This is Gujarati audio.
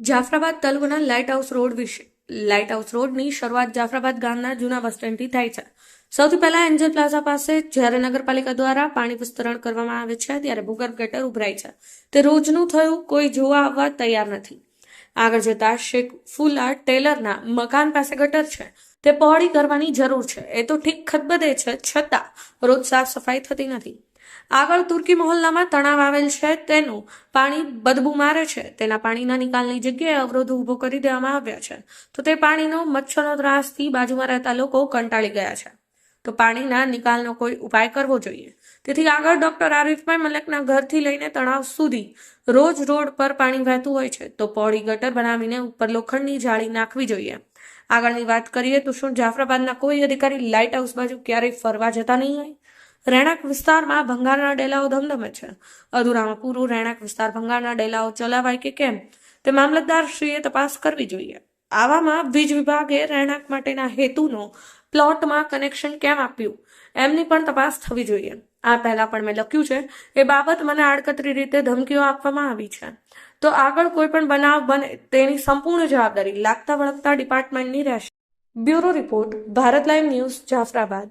જાફરાબાદ તલગુના લાઇટ હાઉસ રોડ વિશે. લાઇટ હાઉસ રોડની શરૂઆત જાફરાબાદ ગામના જૂના બસ સ્ટેન્ડથી થાય છે. સૌથી પહેલા એન્જલ પ્લાઝા પાસે જ્યારે નગરપાલિકા દ્વારા પાણી વિસ્તરણ કરવામાં આવે છે, ત્યારે ભૂગર્ભ ગટર ઉભરાય છે. તે રોજનું થયું, કોઈ જોવા આવવા તૈયાર નથી. આગળ જતા શેખ ફુલા ટેલરના મકાન પાસે ગટર છે. તે પહોળી કરવાની જરૂર છે. એ તો ઠીક ખદબદે છે, છતાં રોજ સાફ સફાઈ થતી નથી. આગળ તુર્કી મહોલ્લામાં તણાવ આવેલ છે, તેનું પાણી બદબુ મારે છે. તેના પાણીના નિકાલની જગ્યાએ અવરોધ ઊભો કરી દેવામાં આવ્યા છે. તો તે પાણીનો મચ્છરનો ત્રાસથી બાજુમાં રહેતા લોકો કંટાળી ગયા છે. તો પાણીના નિકાલનો કોઈ ઉપાય કરવો જોઈએ. તેથી આગળ ડોક્ટર આરિફભાઈ મલેકના ઘરથી લઈને તણાવ સુધી રોજ રોડ પર પાણી વહેતું હોય છે. તો પહોળી ગટર બનાવીને ઉપર લોખંડની જાળી નાખવી જોઈએ. આગળની વાત કરીએ તો શું જાફરાબાદના કોઈ અધિકારી લાઇટ હાઉસ બાજુ ક્યારેય ફરવા જતા નહીં હોય? રહેણાંક વિસ્તારમાં ભંગારના ડેલાઓ ધમધમે છે. અધૂરામાં પૂરું રહેણાંક વિસ્તાર ભંગારના ડેલાઓ ચલાવાય કે કેમ? તે મામલતદારશ્રીએ તપાસ કરવી જોઈએ. આવામાં વીજ વિભાગે રહેણાંક માટેના હેતુનો પ્લોટમાં કનેક્શન કેમ આપ્યું? એમની પણ તપાસ થવી જોઈએ. આ પહેલા પણ મેં લખ્યું છે, એ બાબત મને આડકતરી રીતે ધમકીઓ આપવામાં આવી છે. તો આગળ કોઈ પણ બનાવ બને તેની સંપૂર્ણ જવાબદારી લાગતા વળગતા ડિપાર્ટમેન્ટની રહેશે. Bureau report, Bharat live news, Jafrabad.